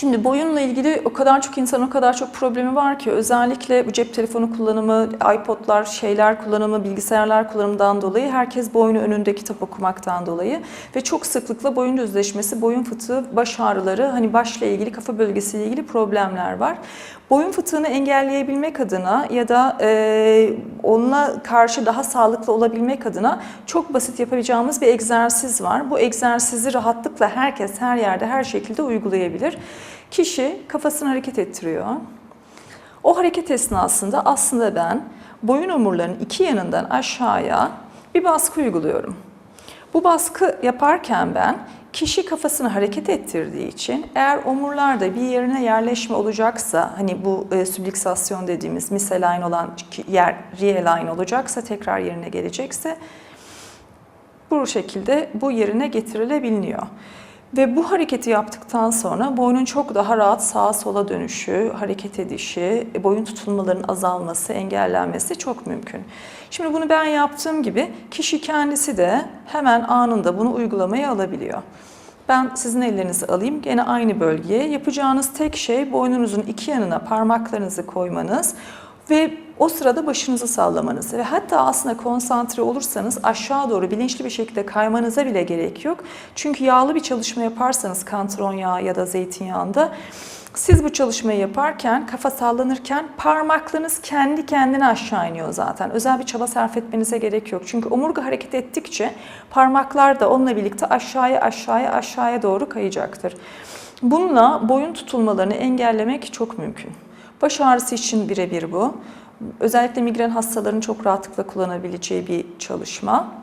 Şimdi boyunla ilgili o kadar çok insan o kadar çok problemi var ki özellikle bu cep telefonu kullanımı, iPod'lar, şeyler kullanımı, bilgisayarlar kullanımından dolayı herkes boynu önünde kitap okumaktan dolayı ve çok sıklıkla boyun düzleşmesi, boyun fıtığı, baş ağrıları, hani başla ilgili, kafa bölgesiyle ilgili problemler var. Boyun fıtığını engelleyebilmek adına ya da e, onunla karşı daha sağlıklı olabilmek adına çok basit yapabileceğimiz bir egzersiz var. Bu egzersizi rahatlıkla herkes her yerde her şekilde uygulayabilir. Kişi kafasını hareket ettiriyor. O hareket esnasında aslında ben boyun omurlarının iki yanından aşağıya bir baskı uyguluyorum. Bu baskı yaparken ben kişi kafasını hareket ettirdiği için eğer omurlarda bir yerine yerleşme olacaksa hani bu e, sübliksasyon dediğimiz misaligne olan yer realign olacaksa tekrar yerine gelecekse bu şekilde bu yerine getirilebiliyor. Ve bu hareketi yaptıktan sonra boynun çok daha rahat sağa sola dönüşü, hareket edişi, boyun tutulmalarının azalması, engellenmesi çok mümkün. Şimdi bunu ben yaptığım gibi kişi kendisi de hemen anında bunu uygulamaya alabiliyor. Ben sizin ellerinizi alayım. Gene aynı bölgeye. Yapacağınız tek şey boynunuzun iki yanına parmaklarınızı koymanız ve o sırada başınızı sallamanız ve hatta aslında konsantre olursanız aşağı doğru bilinçli bir şekilde kaymanıza bile gerek yok. Çünkü yağlı bir çalışma yaparsanız kantron yağı ya da zeytinyağında siz bu çalışmayı yaparken, kafa sallanırken parmaklarınız kendi kendine aşağı iniyor zaten. Özel bir çaba sarf etmenize gerek yok. Çünkü omurga hareket ettikçe parmaklar da onunla birlikte aşağıya aşağıya aşağıya doğru kayacaktır. Bununla boyun tutulmalarını engellemek çok mümkün. Baş ağrısı için birebir bu. Özellikle migren hastalarının çok rahatlıkla kullanabileceği bir çalışma.